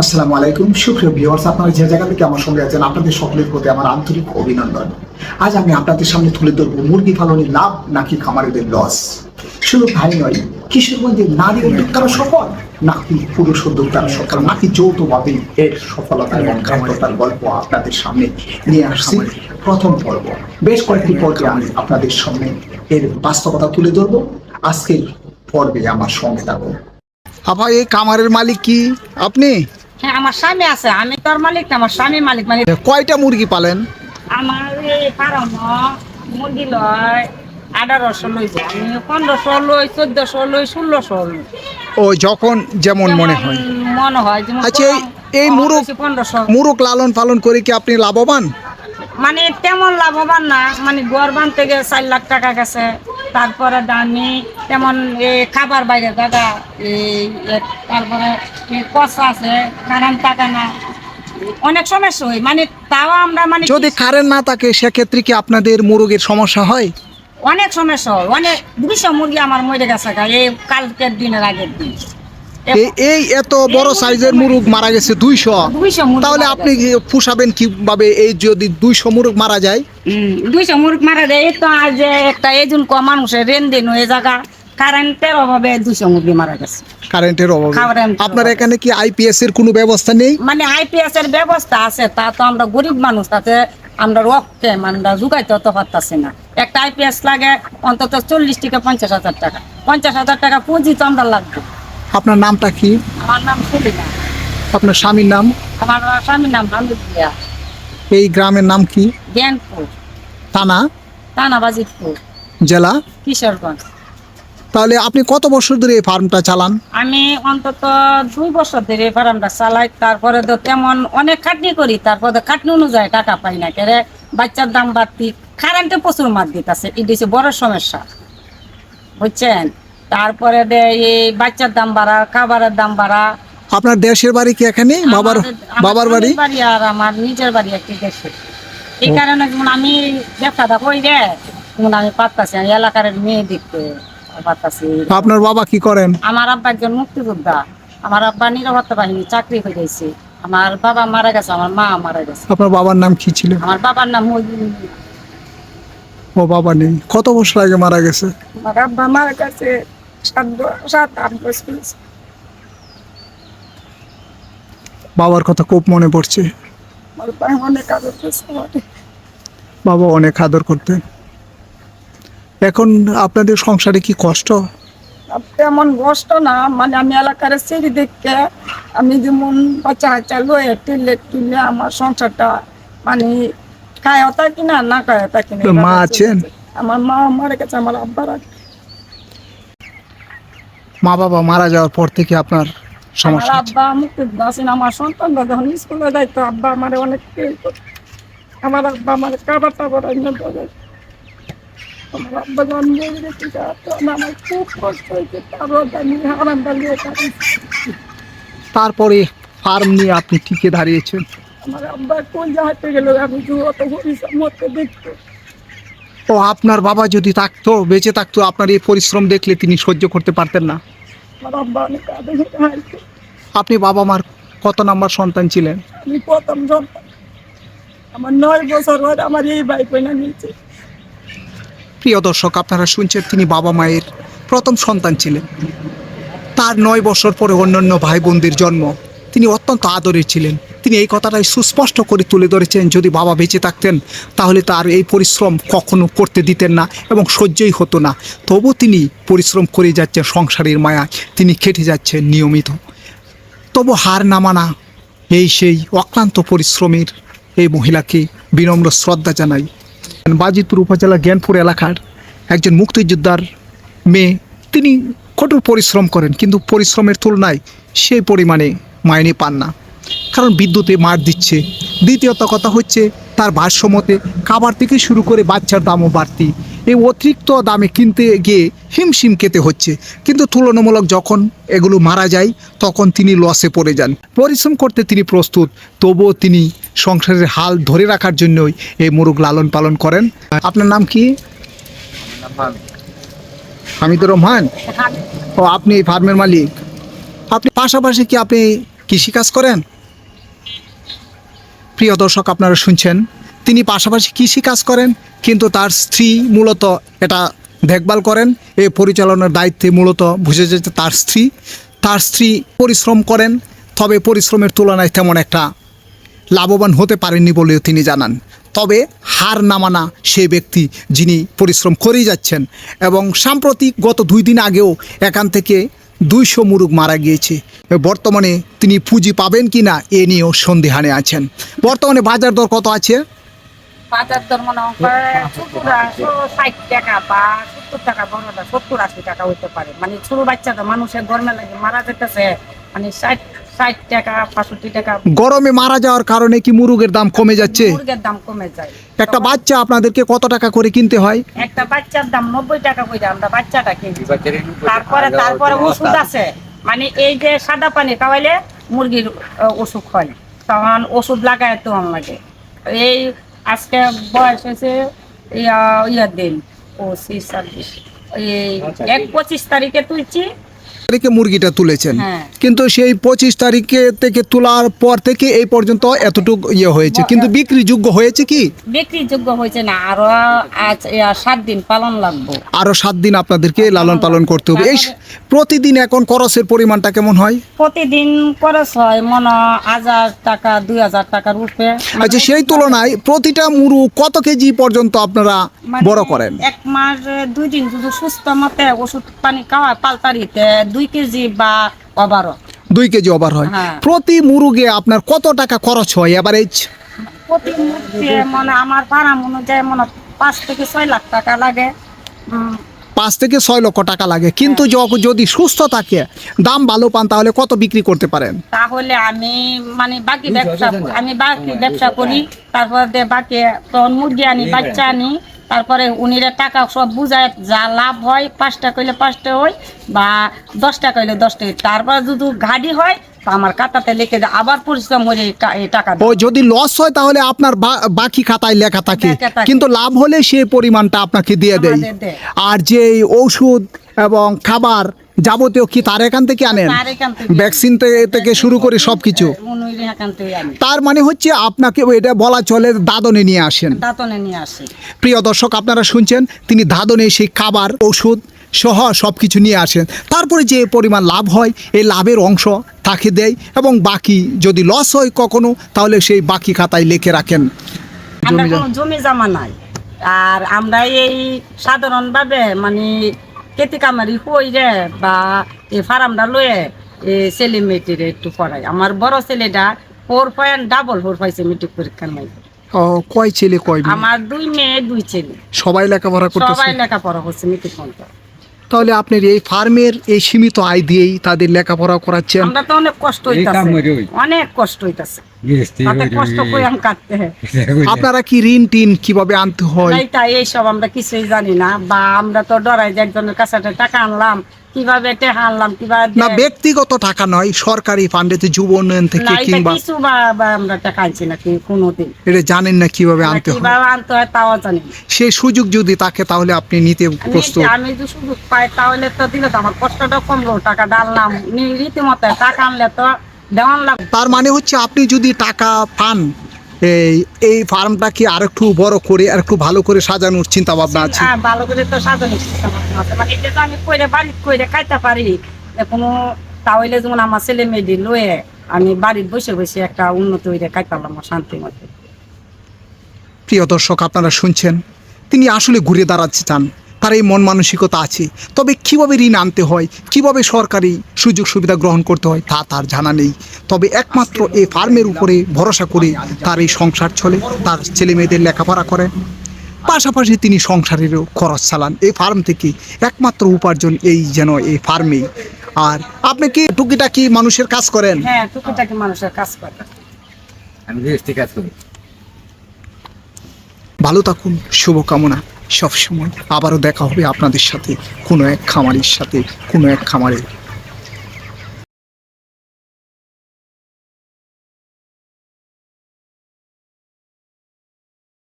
আসসালামু আলাইকুম। সুপ্রিয় ভিউয়ার্স, আপনারা যে জায়গা থেকে আমার সঙ্গে আছেন, আপনাদের সকলের প্রতি আমার আন্তরিক অভিনন্দন। আজ আমি আপনাদের সামনে তুলে ধরবো মুরগি পালনের লাভ নাকি খামারিদের লস শুধু তাই নয় কিশোরগঞ্জের নারী উদ্যোক্তারা সফল, নাকি পুরুষ উদ্যোক্তারা সফল, নাকি যৌথভাবে এর সফলতা এবং ব্যর্থতার গল্প আপনাদের সামনে নিয়ে আসছি প্রথম পর্ব। বেশ কয়েকটি পর্বে আমি আপনাদের সামনে এর বাস্তবতা তুলে ধরবো। আজকের পর্বে আমার সঙ্গে থাকুন। আপা এই কামারের মালিক কি? আপনি? হ্যাঁ আমার স্বামী আছে। আমি তোর মালিক না আমার স্বামী মালিক মানে কয়টা মুরগি পালেন? আমার এই ফার্ম মুরগি লয় আঠারোশো লইব আমি পনেরোশো লই চোদ্দশো লই ষোলোশো লই। ও যখন যেমন মনে হয়। মনে হয় আচ্ছা, এই- মুরগ- মুরগ লালন পালন করে কি আপনি লাভবান? মানে তেমন লাভবান না মানে গড় বানতে গিয়ে চার লাখ টাকা গেছে। তারপরে দানি তেমন খাবার বাইরে দাদা এই তারপরে কষা আছে কারণ টাকা না। অনেক সমস্যা হয় মানে তাও আমরা মানে যদি কারেন্ট না থাকে সেক্ষেত্রে কি আপনাদের মুরগের সমস্যা হয়? অনেক সমস্যা হয় অনেক দুইশো মুরগি আমার মরে গেছে এই কালকের দিনের আগের দিন। এই- এই এত বড় সাইজের মুরগ মারা গেছে দুইশো। তাহলে আপনি পুষাবেন কীভাবে? এই যদি দুইশো মুরগ মারা যায়? দুইশো মুরগ মারা দেয় এই তো আজ একটা এজন ক মানুষের রেন দিন হয়ে জায়গা কারেন্টের অভাবে মুরগি মারা গেছে। কারেন্টের অভাবে। আপনার এখানে কি আইপিএস এর কোনো ব্যবস্থা নেই? মানে আইপিএস এর ব্যবস্থা আছে তা তো আমরা গরিব মানুষ তাতে আমরা রক্তে মানে জুগাইতে তো পারতাছি না। একটা আইপিএস লাগে অন্তত চল্লিশ থেকে পঞ্চাশ হাজার টাকা। পঞ্চাশ হাজার টাকা পুঁজি তো আমরা লাগবে। আপনার নামটা কি? আমার নাম সুবিধা আপনার স্বামীর নাম? আমার স্বামীর নাম হামিদ এই গ্রামের নাম কি? জ্ঞানপুর। থানা? তানাবাজিতপুর জেলা? কিশোরগঞ্জ। তাহলে আপনি কত বছর ধরে এই ফার্মটা চালান? আমি অন্তত দুই বছর ধরে এই ফার্মটা চালাই। তারপরে তো তেমন অনেক খাটনি করি। তারপরে তো খাটনি অনুযায়ী টাকা পাই না। কেরে বাচ্চার দাম বাড়তি। কারেন্টে প্রচুর মার দিতেছে। এটি হচ্ছে বড় সমস্যা। বুঝছেন? তারপরে এই বাচ্চার দাম বাড়া খাবারের দাম বাড়া। আপনার দেশের বাড়ি কি এখানে? বাবার বাবার বাড়ি? বাড়ি আর আমার নিজের বাড়ি একটি দেশে। এই কারণে যেমন আমি ব্যবসাটা রে যেমন আমি পারতাছি এলাকার মেয়ে দেখতে পারতাছি। আপনার বাবা কি করেন? আমার আব্বা একজন মুক্তিযোদ্ধা। আমার আব্বা নিরাপত্তা বাহিনী চাকরি হয়ে গেছে আমার বাবা মারা গেছে আমার মা মারা গেছে। আপনার বাবার নাম কি ছিল? আমার বাবার নাম ও বাবা নেই। কত বছর আগে মারা গেছে? আমার আব্বা মারা গেছে। সাত সাত আট বছর বাবার কথা খুব মনে পড়ছে। অনেক আদর বাবা অনেক আদর করতেন। এখন আপনাদের সংসারে কি কষ্ট? তেমন কষ্ট না মানে আমি এলাকার সিঁড়ি দেখতে আমি যেমন বাচ্চা লয়ে টিলে টিলে আমার সংসারটা মানে খায় কিনা না খায় মা আছেন? আমার মা মারা গেছে আমার আব্বার আগে। মা বাবা মারা যাওয়ার পর থেকে আপনার সমস্যা। আব্বা মুক্তি আছেন আমার সন্তানরা যখন স্কুলে যাইতো আব্বা আমার অনেক। আমার আব্বা আমার কাবার টাবার দেয় আমার আব্বা যখন মেরে গেছে তখন আমার খুব কষ্ট হয়েছে তারপর আমি হারাম দাঁড়িয়ে তারপরে ফার্ম নিয়ে আপনি টিকে দাঁড়িয়েছেন আমার আব্বা কোন জাহাজে গেল আমি অত পরিশ্রম মতো দেখতো ও আপনার বাবা যদি থাকতো বেঁচে থাকতো আপনার এই পরিশ্রম দেখলে তিনি সহ্য করতে পারতেন না। আপনি বাবা মার কত নাম্বার সন্তান ছিলেন? আমি প্রথম সন্তান। আমার নয় বছর পরে আমার এই ভাই কইনা নিয়েছে প্রিয় দর্শক আপনারা শুনছেন তিনি বাবা মায়ের প্রথম সন্তান ছিলেন। তার নয় বছর পরে অন্যান্য ভাই বোনদের জন্ম। তিনি অত্যন্ত আদরের ছিলেন। তিনি এই কথাটাই সুস্পষ্ট করে তুলে ধরেছেন, যদি বাবা বেঁচে থাকতেন, তাহলে তার এই পরিশ্রম কখনো করতে দিতেন না এবং সহ্যই হতো না। তবু তিনি পরিশ্রম করে যাচ্ছেন সংসারের মায়া, তিনি খেটে যাচ্ছেন নিয়মিত। তবু হার নামানা এই সেই অক্লান্ত পরিশ্রমের এই মহিলাকে বিনম্র শ্রদ্ধা জানাই। বাজিতপুর উপজেলা জ্ঞানপুর এলাকার একজন মুক্তিযোদ্ধার মেয়ে, তিনি কঠোর পরিশ্রম করেন, কিন্তু পরিশ্রমের তুলনায় সেই পরিমাণে মাইনে পান না। কারণ বিদ্যুতে মার দিচ্ছে। দ্বিতীয়ত কথা হচ্ছে তার ভারসাম্যতে খাবার থেকে শুরু করে বাচ্চার দামও বাড়তি। এই অতিরিক্ত দামে কিনতে গিয়ে হিমশিম খেতে হচ্ছে। কিন্তু তুলনামূলক যখন এগুলো মারা যায় তখন তিনি লসে পড়ে যান। পরিশ্রম করতে তিনি প্রস্তুত তবুও তিনি সংসারের হাল ধরে রাখার জন্যই এই মুরগ লালন পালন করেন। আপনার নাম কি? হামিদুর রহমান। ও আপনি এই ফার্মের মালিক। আপনি পাশাপাশি কি আপনি কৃষিকাজ করেন? প্রিয় দর্শক, আপনারা শুনছেন, তিনি পাশাপাশি কৃষিকাজ করেন, কিন্তু তার স্ত্রী মূলত এটা দেখভাল করেন। এই পরিচালনার দায়িত্বে মূলত বুঝে যেতে তার স্ত্রী তার স্ত্রী পরিশ্রম করেন, তবে পরিশ্রমের তুলনায় তেমন একটা লাভবান হতে পারেননি বলেও তিনি জানান। তবে হার নামানা সেই ব্যক্তি যিনি পরিশ্রম করেই যাচ্ছেন এবং সাম্প্রতিক গত দুই দিন আগেও এখান থেকে দুইশো মুরুগ মারা গিয়েছে। বর্তমানে তিনি পুঁজি পাবেন কি না, এ নিয়েও সন্দেহানে আছেন। বর্তমানে বাজার দর কত আছে? বাজার দর মনে ষাট টাকা বা সত্তর টাকা সত্তর আশি টাকা পারে। মানে ছোট বাচ্চা তো মানুষের গরমে লাগে মারা যেতেছে মানে ষাট ষাট টাকা পাঁষট্টি টাকা। গরমে মারা যাওয়ার কারণে কি মুরুগের দাম কমে যাচ্ছে? মুরগের দাম কমে যায়। একটা বাচ্চা আপনাদেরকে কত টাকা করে কিনতে হয়? একটা বাচ্চার দাম নব্বই টাকা করে আমরা বাচ্চাটা কিনছি। তারপরে তারপরে ওষুধ আছে। মানে এই যে সাদা পানি খাওয়াইলে মুরগির অসুখ হয় তখন ওষুধ লাগায় তো আমার লাগে এই আজকে বয়স হয়েছে ইয়া ইয়ার দিন পঁচিশ ছাব্বিশ। এই এক পঁচিশ তারিখে তুলছি তারিখে মুরগিটা তুলেছেন। হ্যাঁ। কিন্তু সেই পঁচিশ তারিখে থেকে তোলার পর থেকে এই পর্যন্ত এতটুকু ইয়ে হয়েছে। কিন্তু বিক্রি যোগ্য হয়েছে কি? বিক্রির যোগ্য হয়েছে না। আরও সাত দিন পালন লাগবো। আরও সাত দিন আপনাদেরকে লালন পালন করতে হবে। এই প্রতিদিন এখন খরচের পরিমাণটা কেমন হয়? প্রতিদিন খরচ হয় মনে হাজার টাকা দুই হাজার টাকার উপরে। আচ্ছা সেই তুলনায় প্রতিটা মুরু কত কেজি পর্যন্ত আপনারা মানে বড় করেন? এক মাস দুই দিন যদি সুস্থ মতে ওষুধ পানি খাওয়ায় পালতারিতে দুই কেজি বা ওভারও দুই কেজি ওভার হয়। হ্যাঁ। প্রতি মুরুগে আপনার কত টাকা খরচ হয় এভারেজ প্রতি মুহূর্তে মানে আমার ভাড়া অনুযায়ী মনে হয় পাঁচ থেকে ছয় লাখ টাকা লাগে। উম, পাঁচ থেকে ছয় লক্ষ টাকা লাগে। কিন্তু হ্যাঁ। যদি সুস্থ থাকে দাম ভালো পান তাহলে কত বিক্রি করতে পারেন? তাহলে আমি মানে বাকি ব্যবসা আমি বাকি ব্যবসা করি। তারপর দিয়ে বাকি তখন মুরগি আনি বাচ্চা আনি। তারপরে উনিরা টাকা সব বুঝায় যা লাভ হয় পাঁচটা কইলে পাঁচটা হয় বা দশটা কইলে দশটা। তারপর যদি গাড়ি হয় আমার খাতাতে লিখে দেয় আবার পরিশ্রম এই টাকা ও যদি লস হয় তাহলে আপনার বাকি খাতায় লেখা থাকে। কিন্তু লাভ হলে সেই পরিমাণটা আপনাকে দিয়ে দেয়। আর যে ঔষধ এবং খাবার যাবতীয় কি তার এখান থেকে আনেন? তার এখান থেকে ভ্যাকসিন থেকে- শুরু করে সব কিছু উনুইরে এখান থেকে আনি তার মানে হচ্ছে আপনাকে এটা বলা চলে দাদনে নিয়ে আসেন। দাঁতনে নিয়ে আসি। প্রিয় দর্শক আপনারা শুনছেন তিনি দাদনে সেই খাবার ওষুধ সহ সব কিছু নিয়ে আসেন। তারপরে যে পরিমাণ লাভ হয় এই লাভের অংশ তাকে দেয় এবং বাকি যদি লস হয় কখনো তাহলে সেই বাকি খাতায় লিখে রাখেন। আমরা কোনো জমি জমা নাই। আর আমরা এই সাধারণভাবে মানে খেতি কামারি হই রে বা এই ফার্মটা লয়ে এই ছেলে মেয়েটিরে একটু পড়াই। আমার বড় ছেলেটা ফোর পয়েন্ট ডাবল ফোর পাইছে মেট্রিক পরীক্ষার মাই ও, কয় ছেলে কয় মেয়ে? আমার দুই মেয়ে দুই ছেলে। সবাই লেখাপড়া করতেছে? সবাই লেখাপড়া করছে মেট্রিক পর্যন্ত তাহলে আপনার এই ফার্মের এই সীমিত আয় দিয়েই তাদের লেখাপড়া করাচ্ছেন? আমরা তো অনেক কষ্ট হইতাছে। অনেক কষ্ট হইতাছে। আপনারা কি ঋণ টিন কীভাবে আনতে হয়? এইসব আমরা কিছুই জানি না। বা আমরা তো ডরাই যে একজনের কাছে টাকা আনলাম কীভাবে টাকা আনলাম কীভাবে না ব্যক্তিগত টাকা নয় সরকারি ফান্ডেতে যুব উন্নয়ন থেকে কিংবা কিছু বা বা আমরা টাকা আনছি না কি কোনোদিন। এটা জানেন না কীভাবে আনতে হয়? কীভাবে আনতে হয় তাও জানি। সেই সুযোগ যদি থাকে তাহলে আপনি নিতে প্রস্তুত। আমি যদি সুযোগ পাই তাহলে তো দিলে তো আমার কষ্টটা কমলো টাকা ডাললাম রীতিমতো টাকা আনলে তো তার মানে হচ্ছে আপনি যদি টাকা পান এই এই ফার্মটাকে আরেকটু বড় করে আর একটু ভালো করে সাজানোর চিন্তা ভাবনা আছে? হ্যাঁ, ভালো করে তো সাজানো system আছে। মানে এটা তো আমি কইরে বাড়িতে কইরে খাইতে পারি। কোনো তাহলে যেমন আমার ছেলে মেয়েদের লয়ে আমি বাড়িতে বসে বসে একটা উন্নত হইরে খাইতাম শান্তি মতো। প্রিয় দর্শক আপনারা শুনছেন। তিনি আসলে ঘুরে দাঁড়াতে চান। তার এই মন মানসিকতা আছে। তবে কীভাবে ঋণ আনতে হয়? কীভাবে সরকারি সুযোগ সুবিধা গ্রহণ করতে হয় তা তার জানা নেই। তবে একমাত্র এই ফার্মের উপরে ভরসা করে তার এই সংসার চলে। তার ছেলে মেয়েদের লেখাপড়া করে। পাশাপাশি তিনি সংসারেরও খরচ চালান। এই ফার্ম থেকে একমাত্র উপার্জন এই যেন এই ফার্মেই আর আপনি কি টুকিটাকি মানুষের কাজ করেন? হ্যাঁ টুকিটাকি মানুষের কাজ করে। আমি কাজ করি। ভালো থাকুন শুভকামনা। সবসময়। আবারও দেখা হবে আপনাদের সাথে কোনো এক খামারের সাথে কোনো এক খামারে